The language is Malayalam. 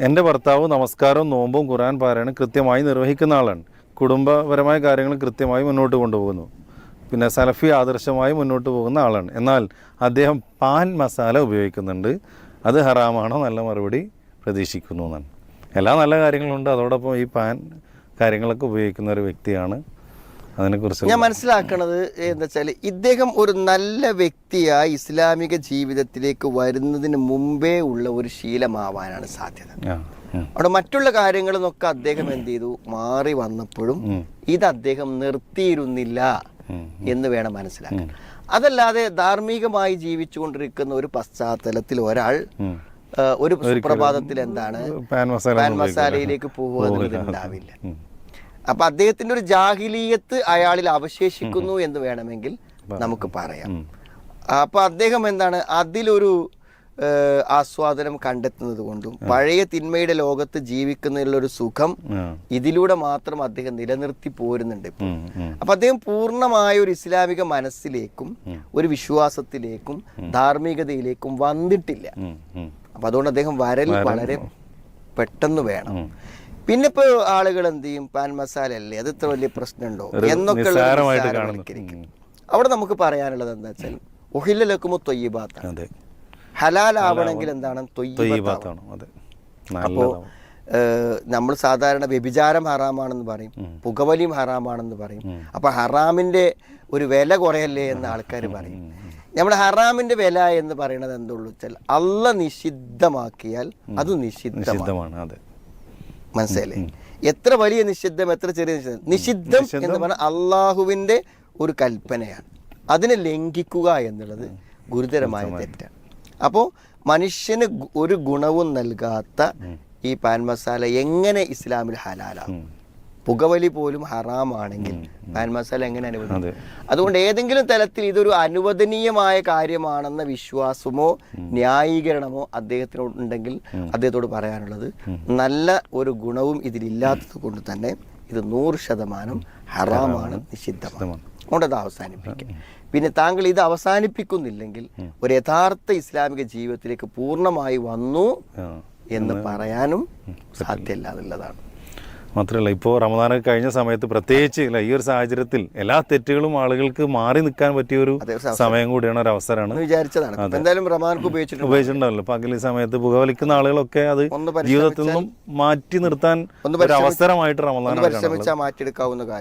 എന്റെ ഭർത്താവ് നമസ്കാരവും നോമ്പും ഖുറാൻ പാരായണം കൃത്യമായി നിർവഹിക്കുന്ന ആളാണ്. കുടുംബപരമായ കാര്യങ്ങൾ കൃത്യമായി മുന്നോട്ട് കൊണ്ടുപോകുന്നു. പിന്നെ സലഫി ആദർശമായി മുന്നോട്ട് പോകുന്ന ആളാണ്. എന്നാൽ അദ്ദേഹം പാൻ മസാല ഉപയോഗിക്കുന്നുണ്ട്. അത് ഹറാമാണോ? നല്ല മറുപടി പ്രതീക്ഷിക്കുന്നു എന്നാണ്. എല്ലാ നല്ല കാര്യങ്ങളുണ്ട്. അതോടൊപ്പം ഈ പാൻ കാര്യങ്ങളൊക്കെ ഉപയോഗിക്കുന്ന ഒരു വ്യക്തിയാണ് അതിനെക്കുറിച്ച് ഞാൻ മനസ്സിലാക്കണത് എന്താ വെച്ചാൽ ഇദ്ദേഹം ഒരു നല്ല വ്യക്തിയായി ഇസ്ലാമിക ജീവിതത്തിലേക്ക് വരുന്നതിന് മുമ്പേ ഉള്ള ഒരു ശീലമാവാനാണ് സാധ്യത. അവിടെ മറ്റുള്ള കാര്യങ്ങളിൽ നിന്നൊക്കെ അദ്ദേഹം എന്ത് ചെയ്തു? മാറി വന്നപ്പോഴും ഇത് അദ്ദേഹം നിർത്തിയിരുന്നില്ല എന്ന് വേണം മനസ്സിലാക്കാൻ. അതല്ലാതെ ധാർമ്മികമായി ജീവിച്ചുകൊണ്ടിരിക്കുന്ന ഒരു പശ്ചാത്തലത്തിൽ ഒരാൾ ഒരു സുപ്രഭാതത്തിൽ എന്താണ്? പാൻ മസാല പാൻ മസാലയിലേക്ക് പോകുക എന്നുള്ളത് ഉണ്ടാവില്ല. അപ്പൊ അദ്ദേഹത്തിന്റെ ഒരു ജാഹിലീയത്ത് അയാളിൽ അവശേഷിക്കുന്നു എന്ന് വേണമെങ്കിൽ നമുക്ക് പറയാം. അപ്പൊ അദ്ദേഹം എന്താണ്? അതിലൊരു ആസ്വാദനം കണ്ടെത്തുന്നത് കൊണ്ടും പഴയ തിന്മയുടെ ലോകത്ത് ജീവിക്കുന്നതിലുള്ളൊരു സുഖം. ഇതിലൂടെ മാത്രം അദ്ദേഹം നിലനിർത്തി പോരുന്നുണ്ട്. അപ്പൊ അദ്ദേഹം പൂർണമായ ഒരു ഇസ്ലാമിക മനസ്സിലേക്കും ഒരു വിശ്വാസത്തിലേക്കും ധാർമ്മികതയിലേക്കും വന്നിട്ടില്ല. അപ്പൊ അതുകൊണ്ട് അദ്ദേഹം വരൽ വളരെ പെട്ടെന്ന് വേണം. പിന്നെ ഇപ്പൊ ആളുകൾ എന്ത് ചെയ്യും? പാൻ മസാല അല്ലേ അത് ഇത്ര വലിയ പ്രശ്നമുണ്ടോ? എന്നൊക്കെ അവിടെ നമുക്ക് പറയാനുള്ളത് എന്താ വെച്ചാൽ ഒഹില്ലലക്കുമ്പോ തൊയ്യബാത്താണ്. ഹലാലാവണമെങ്കിൽ എന്താണ്? തൊയ്യബാത്താണ്. അപ്പോ നമ്മൾ സാധാരണ വ്യഭിചാരം ഹറാമാണെന്ന് പറയും പുകവലിയും ഹറാമാണെന്ന് പറയും. അപ്പൊ ഹറാമിന്റെ ഒരു വില കുറയല്ലേ എന്ന് ആൾക്കാർ പറയും. നമ്മുടെ ഹറാമിന്റെ വില എന്ന് പറയുന്നത് എന്തുള്ളൂ? വെച്ചാൽ അല്ല നിഷിദ്ധമാക്കിയാൽ അത് നിഷിദ്ധമാണ്. അതെ. മനസ്സിലല്ലേ എത്ര വലിയ നിഷിദ്ധം എത്ര ചെറിയ നിഷിദ്ധം നിഷിദ്ധം എന്ന് പറഞ്ഞാൽ അള്ളാഹുവിന്റെ ഒരു കൽപ്പനയാണ്. അതിനെ ലംഘിക്കുക എന്നുള്ളത് ഗുരുതരമായ തെറ്റാണ്. അപ്പോൾ മനുഷ്യന് ഒരു ഗുണവും നൽകാത്ത ഈ പാൻ മസാല എങ്ങനെ ഇസ്ലാമിൽ ഹലാലാകും? പുകവലി പോലും ഹറാമാണെങ്കിൽ പാൻ മസാല എങ്ങനെ അനുവദിക്കും? അതുകൊണ്ട് ഏതെങ്കിലും തലത്തിൽ ഇതൊരു അനുവദനീയമായ കാര്യമാണെന്ന വിശ്വാസമോ ന്യായീകരണമോ അദ്ദേഹത്തിനോടുണ്ടെങ്കിൽ അദ്ദേഹത്തോട് പറയാനുള്ളത് നല്ല ഒരു ഗുണവും ഇതിലില്ലാത്തത് കൊണ്ട് തന്നെ ഇത് നൂറ് ശതമാനം ഹറാമാണ് നിഷിദ്ധമാണ്. അതുകൊണ്ട് അത് അവസാനിപ്പിക്കാം. പിന്നെ താങ്കൾ ഇത് അവസാനിപ്പിക്കുന്നില്ലെങ്കിൽ ഒരു യഥാർത്ഥ ഇസ്ലാമിക ജീവിതത്തിലേക്ക് പൂർണമായി വന്നു എന്ന് പറയാനും സാധ്യമല്ല എന്നുള്ളതാണ്. മാത്രമല്ല ഇപ്പോൾ റമദാനൊക്കെ കഴിഞ്ഞ സമയത്ത് പ്രത്യേകിച്ച് അല്ല ഈ ഒരു സാഹചര്യത്തിൽ എല്ലാ തെറ്റുകളും ആളുകൾക്ക് മാറി നിൽക്കാൻ പറ്റിയ ഒരു സമയം കൂടിയാണ് ഒരു അവസരമാണ്. വിചാരിച്ചതാണ്. അപ്പൊ എന്തായാലും റമാൻക്ക് ഉപയോഗിച്ചിട്ടുണ്ട്. ഉപയോഗിച്ചിട്ടുണ്ടല്ലോ ഈ സമയത്ത് പുകവലിക്കുന്ന ആളുകളൊക്കെ അത് ജീവിതത്തിൽ നിന്നും മാറ്റി നിർത്താൻ ഒരു അവസരമായിട്ട് റമദാൻ പരിശ്രമിച്ചാൽ മാറ്റിയെടുക്കാവുന്ന കാര്യം.